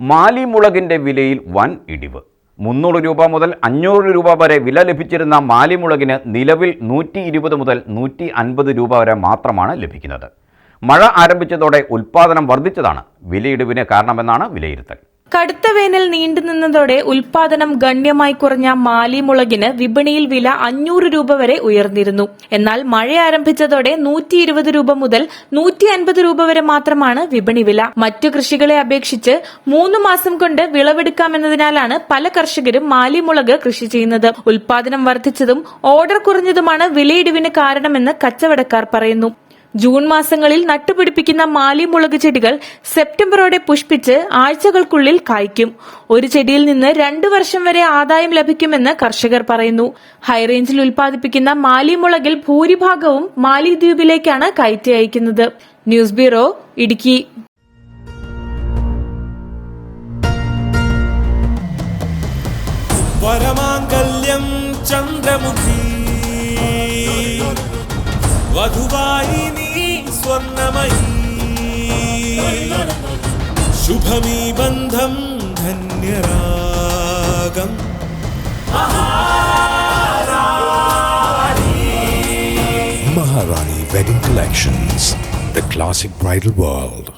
മാലിമുളകിന്റെ വിലയിൽ വൻ ഇടിവ്. മുന്നൂറ് രൂപ മുതൽ അഞ്ഞൂറ് രൂപ വരെ വില ലഭിച്ചിരുന്ന മാലിമുളകിന് നിലവിൽ നൂറ്റി ഇരുപത് മുതൽ നൂറ്റി അൻപത് രൂപ വരെ മാത്രമാണ് ലഭിക്കുന്നത്. മഴ ആരംഭിച്ചതോടെ ഉൽപ്പാദനം വർദ്ധിച്ചതാണ്. വിലയിടിവിന് കാരണമെന്നാണ് വിലയിരുത്തൽ. കടുത്ത വേനൽ നീണ്ടുനിന്നതോടെ ഉൽപാദനം ഗണ്യമായി കുറഞ്ഞ മാലിമുളകിന് വിപണിയിൽ വില അഞ്ഞൂറ് രൂപ വരെ ഉയർന്നിരുന്നു. എന്നാൽ മഴ ആരംഭിച്ചതോടെ നൂറ്റി ഇരുപത് രൂപ മുതൽ നൂറ്റി അൻപത് രൂപ വരെ മാത്രമാണ് വിപണി വില. മറ്റു കൃഷികളെ അപേക്ഷിച്ച് മൂന്ന് മാസം കൊണ്ട് വിളവെടുക്കാമെന്നതിനാലാണ് പല കർഷകരും മാലിമുളക് കൃഷി ചെയ്യുന്നത്. ഉൽപാദനം വർദ്ധിച്ചതും ഓർഡർ കുറഞ്ഞതുമാണ് വിലയിടിവിന് കാരണമെന്ന് കച്ചവടക്കാർ പറയുന്നു. ജൂൺ മാസങ്ങളിൽ നട്ടുപിടിപ്പിക്കുന്ന മാലിമുളക് ചെടികൾ സെപ്റ്റംബറോടെ പുഷ്പിച്ച് ആഴ്ചകൾക്കുള്ളിൽ കായ്ക്കും. ഒരു ചെടിയിൽ നിന്ന് രണ്ടു വർഷം വരെ ആദായം ലഭിക്കുമെന്ന് കർഷകർ പറയുന്നു. ഹൈറേഞ്ചിൽ ഉൽപ്പാദിപ്പിക്കുന്ന മാലിമുളകിൽ ഭൂരിഭാഗവും മാലിദ്വീപിലേക്കാണ് കയറ്റി അയക്കുന്നത്. News bureau Idukki. ചന്ദ്രമുഖി. വധുവായി നീ സ്വർണമയി ശുഭമീ ബന്ധം ധന്യരാഗം Maharani Wedding Collections, the classic bridal world.